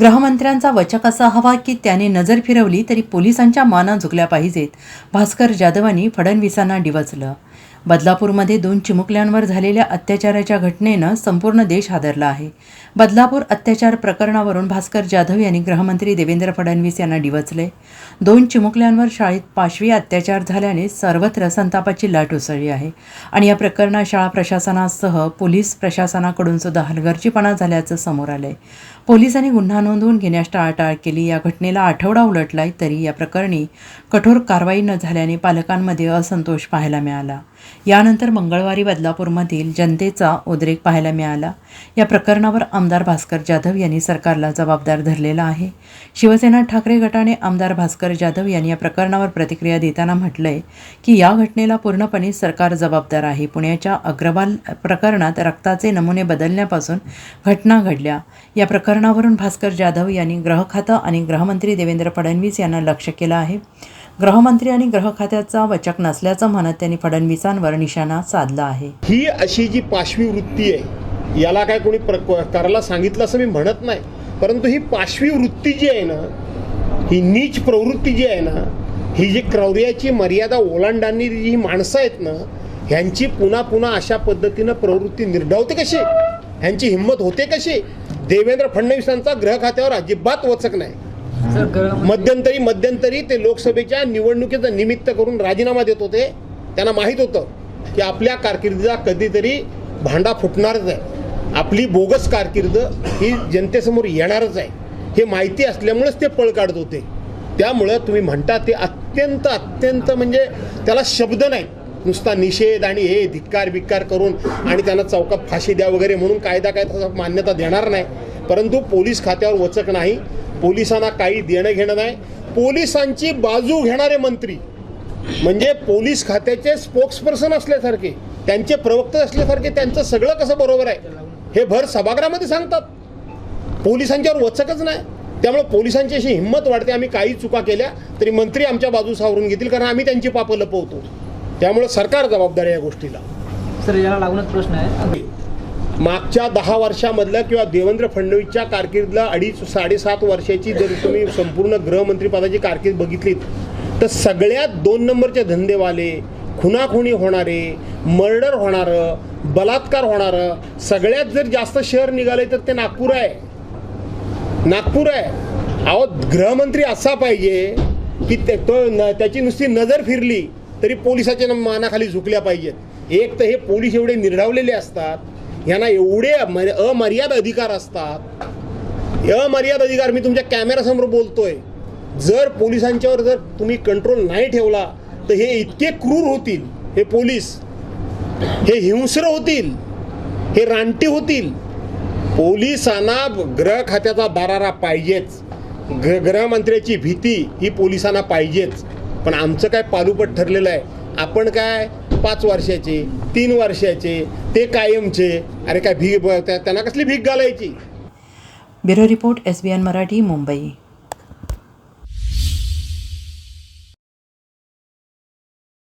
गृहमंत्र्यांचा वचक असा हवा की त्याने नजर फिरवली तरी पोलिसांच्या माना झुकल्या पाहिजेत. भास्कर जाधवांनी फडणवीसांना डिवचलं. बदलापूरमध्ये दोन चिमुकल्यांवर झालेल्या अत्याचाराच्या घटनेनं संपूर्ण देश हादरला आहे. बदलापूर अत्याचार प्रकरणावरून भास्कर जाधव यांनी गृहमंत्री देवेंद्र फडणवीस यांना डिवचले. दोन चिमुकल्यांवर शाळेत पाशवी अत्याचार झाल्याने सर्वत्र संतापाची लाट उसळली आहे आणि या प्रकरणात शाळा प्रशासनासह पोलीस प्रशासनाकडून सुद्धा हलगर्जीपणा झाल्याचं समोर आलंय. पोलिसांनी गुन्हा नोंदवून घेण्यास टाळाटाळ केली. या घटनेला आठवडा उलटलाय तरी या प्रकरणी कठोर कारवाई न झाल्याने पालकांमध्ये असंतोष पाहायला मिळाला. यानंतर मंगळवारी बदलापूरमधील जनतेचा उद्रेक पाहायला मिळाला. या प्रकरणावर आमदार भास्कर जाधव यांनी सरकारला जबाबदार धरलेला आहे. शिवसेना ठाकरे गटाने आमदार भास्कर जाधव यांनी या प्रकरणावर प्रतिक्रिया देताना म्हटलंय की या घटनेला पूर्णपणे सरकार जबाबदार आहे. पुण्याच्या अग्रवाल प्रकरणात रक्ताचे नमुने बदलण्यापासून घटना घडल्या. या प्रकरणावरून भास्कर जाधव यांनी गृह खातं आणि गृहमंत्री देवेंद्र फडणवीस यांना लक्ष केलं आहे. गृहमंत्री आणि ग्रह खात्याचा वचक नसल्याचं म्हणत त्यांनी फडणवीसांवर निशाणा साधला आहे. ही अशी जी पाशवी वृत्ती आहे याला काय कोणी प्रक करायला सांगितलं असं मी म्हणत नाही. परंतु ही पाशवी वृत्ती जी आहे ना ही नीच प्रवृत्ती जी आहे ना ही जी क्रौर्याची मर्यादा ओलांडांनी जी ही माणसं आहेत ना ह्यांची पुन्हा पुन्हा अशा पद्धतीनं प्रवृत्ती निर्डावते कशी? ह्यांची हिंमत होते कशी? देवेंद्र फडणवीसांचा गृह खात्यावर अजिबात वचक नाही. म्हणजे- मध्यंतरी मध्यंतरी ते लोकसभेच्या निवडणुकीचं निमित्त करून राजीनामा देत होते. त्यांना माहीत होतं की आपल्या कारकिर्दीचा कधीतरी भांडा फुटणारच आहे. आपली बोगस कारकिर्द ही जनतेसमोर येणारच आहे. हे माहिती असल्यामुळेच ते पळ काढत होते. त्यामुळं तुम्ही म्हणता ते अत्यंत अत्यंत म्हणजे त्याला शब्द नाही नुसता निषेध आणि हे धिक्कार बिक्कार करून आणि त्यांना चौकात फाशी द्या वगैरे म्हणून कायदा काय मान्यता देणार नाही. परंतु पोलीस खात्यावर वचक नाही. पोलिसांना काही देणं घेणं नाही. पोलिसांची बाजू घेणारे मंत्री म्हणजे पोलीस खात्याचे स्पोक्सपर्सन असल्यासारखे त्यांचे प्रवक्ते असल्यासारखे त्यांचं सगळं कसं बरोबर आहे हे भर सभागृहामध्ये सांगतात. पोलिसांच्यावर वचकच नाही. त्यामुळे पोलिसांची अशी हिंमत वाढते आम्ही काही चुका केल्या तरी मंत्री आमच्या बाजू सावरून घेतील कारण आम्ही त्यांची पापं लपवतो. त्यामुळे सरकार जबाबदार आहे या गोष्टीला. सर याला लागूनच प्रश्न आहे. मागच्या दहा वर्षामधलं किंवा देवेंद्र फडणवीसच्या कारकिर्दीला अडीच साडेसात वर्षाची जर तुम्ही संपूर्ण गृहमंत्रीपदाची कारकीर्द बघितलीत तर सगळ्यात दोन नंबरचे धंदेवाले खुनाखुनी होणारे मर्डर होणारं बलात्कार होणारं सगळ्यात जर जास्त शहर निघाले तर ते नागपूर आहे. नागपूर आहे. अहो गृहमंत्री असा पाहिजे की ते तो न त्याची नुसती नजर फिरली तरी पोलिसाच्या मानाखाली झुकल्या पाहिजेत. एक तर हे पोलीस एवढे निर्ढावलेले असतात यांना एवढे मर- अमर्याद अधिकार असतात. अमर्याद अधिकार मी तुमच्या कॅमेरासमोर बोलतोय. जर पोलिसांच्यावर जर तुम्ही कंट्रोल नाही ठेवला तर हे इतके क्रूर होतील. हे पोलीस हे हिंस्र होतील. हे रानटी होतील. पोलिसांना ग्रह खात्याचा दरारा पाहिजेच. ग्र गृहमंत्र्याची भीती ही पोलिसांना पाहिजेच. पण आमचं काय पालुपट ठरलेलं आहे? आपण काय पाच वर्षाचे तीन वर्षाचे ते कायमचे. अरे काय भीक त्यांना कसली भीक घालायची? Bureau report S B N Marathi Mumbai.